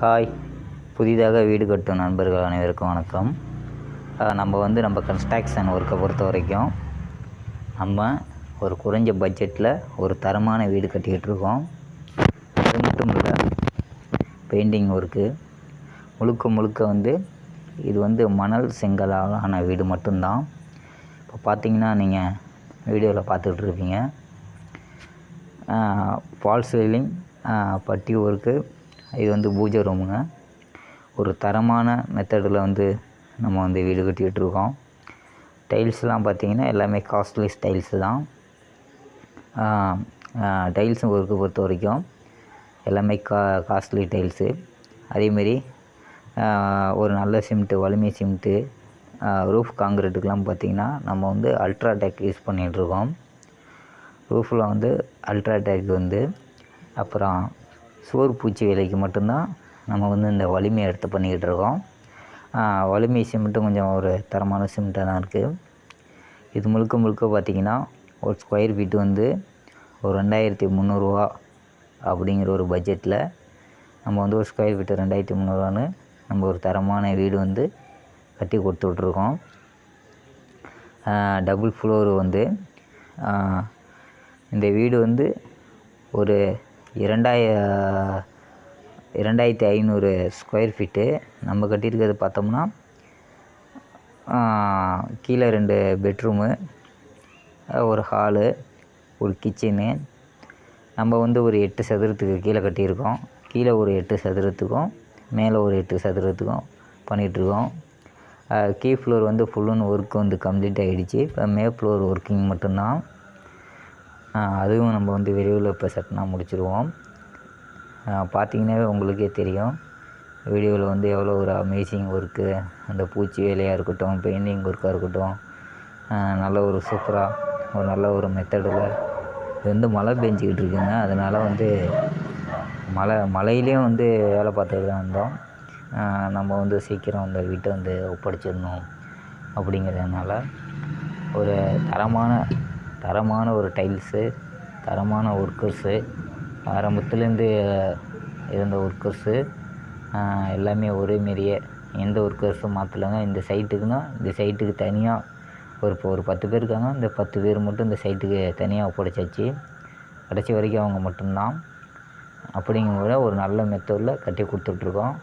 Hi. புதிதாக வீடு கட்டும் நண்பர்கள் அனைவருக்கும் வணக்கம். நம்ம வந்து நம்ம கன்ஸ்ட்ரக்ஷன் ஒர்க்கை பொறுத்த வரைக்கும் நம்ம ஒரு குறைஞ்ச பட்ஜெட்டில் ஒரு தரமான வீடு கட்டிக்கிட்டு இருக்கோம். அது மட்டும் இல்லை பெயிண்டிங் ஒர்க்கு முழுக்க முழுக்க வந்து இது வந்து மணல் செங்கலால் ஆன வீடு மட்டும்தான். இப்போ பார்த்தீங்கன்னா நீங்கள் வீடியோவில் பார்த்துக்கிட்டு இருப்பீங்க. ஃபால் சீலிங் பட்டி ஒர்க்கு இது வந்து பூஜை ரூமுங்க. ஒரு தரமான மெத்தடில் வந்து நம்ம வந்து வீடு கட்டிகிட்ருக்கோம் இருக்கோம் டைல்ஸ்லாம் பார்த்திங்கன்னா எல்லாமே காஸ்ட்லி டைல்ஸு தான். டைல்ஸ் ஒர்க்கு பொறுத்த வரைக்கும் எல்லாமே கா காஸ்ட்லி டைல்ஸு. அதேமாரி ஒரு நல்ல சிமெண்ட்டு வலிமை சிமெண்ட்டு ரூஃப் காங்கிரீட்டுக்கெலாம் பார்த்திங்கன்னா நம்ம வந்து அல்ட்ராடெக் யூஸ் பண்ணிகிட்ருக்கோம் ரூஃபில் வந்து அல்ட்ராடெக் வந்து அப்புறம் சோறு பூச்சி வேலைக்கு மட்டும்தான் நம்ம வந்து இந்த வலிமையை எடுத்து பண்ணிக்கிட்டு இருக்கோம். வலிமை சிமெண்ட்டும் கொஞ்சம் ஒரு தரமான சிமெண்ட்டாக தான் இருக்குது இது முழுக்க முழுக்க பார்த்திங்கன்னா ஒரு ஸ்கொயர் ஃபீட்டு வந்து ஒரு ரெண்டாயிரத்தி முந்நூறுரூவா அப்படிங்கிற ஒரு பட்ஜெட்டில் நம்ம வந்து ஒரு ஸ்கொயர் ஃபீட்டு ரெண்டாயிரத்தி முந்நூறுவான்னு நம்ம ஒரு தரமான வீடு வந்து கட்டி கொடுத்துட்ருக்கோம் டபுள் ஃப்ளோர் வந்து இந்த வீடு வந்து ஒரு இரண்டாய இரண்டாயிரத்தி ஐநூறு ஸ்கொயர் ஃபீட்டு நம்ம கட்டியிருக்கிறது பார்த்தோம்னா கீழே ரெண்டு பெட்ரூமு ஒரு ஹாலு ஒரு கிச்சனு நம்ம வந்து ஒரு எட்டு சதுரத்துக்கு கீழே கட்டியிருக்கோம். கீழே ஒரு எட்டு சதுரத்துக்கும் மேலே ஒரு எட்டு சதுரத்துக்கும் பண்ணிகிட்ருக்கோம் கீ ஃப்ளோர் வந்து ஃபுல்லுன்னு ஒர்க் வந்து கம்ப்ளீட் ஆகிடுச்சு இப்போ மே ஃப்ளோர் ஒர்க்கிங் மட்டும்தான். அதுவும் நம்ம வந்து விரைவில் இப்போ சட்டனாக முடிச்சிடுவோம் பார்த்தீங்கன்னாவே உங்களுக்கே தெரியும். வீடியோவில் வந்து எவ்வளோ ஒரு அமேசிங் ஒர்க்கு அந்த பூச்சி வேலையாக இருக்கட்டும் பெயிண்டிங் ஒர்க்காக இருக்கட்டும் நல்ல ஒரு சூப்பராக ஒரு நல்ல ஒரு மெத்தடில் இது வந்து மழை பெஞ்சிக்கிட்டு இருக்குங்க. அதனால் வந்து மழை மழையிலையும் வந்து வேலை பார்த்துட்டு தான் இருந்தோம் நம்ம வந்து சீக்கிரம் அந்த வீட்டை வந்து ஒப்படைச்சிடணும் அப்படிங்கிறதுனால ஒரு தரமான தரமான ஒரு டைல்ஸு தரமான ஒர்க்கர்ஸு ஆரம்பத்துலேருந்து இருந்த ஒர்க்கர்ஸு எல்லாமே ஒரே மாரியே எந்த ஒர்க்கர்ஸும் மாற்றலைங்க இந்த சைட்டுக்குன்னா இந்த சைட்டுக்கு தனியாக ஒரு இப்போ ஒரு பத்து பேர் இருக்காங்க. இந்த பத்து பேர் மட்டும் இந்த சைட்டுக்கு தனியாக ஒப்படைச்சாச்சு. கடைசி வரைக்கும் அவங்க மட்டும்தான். அப்படிங்கும்போது ஒரு நல்ல மெத்தடில் கட்டி கொடுத்துட்ருக்கோம்.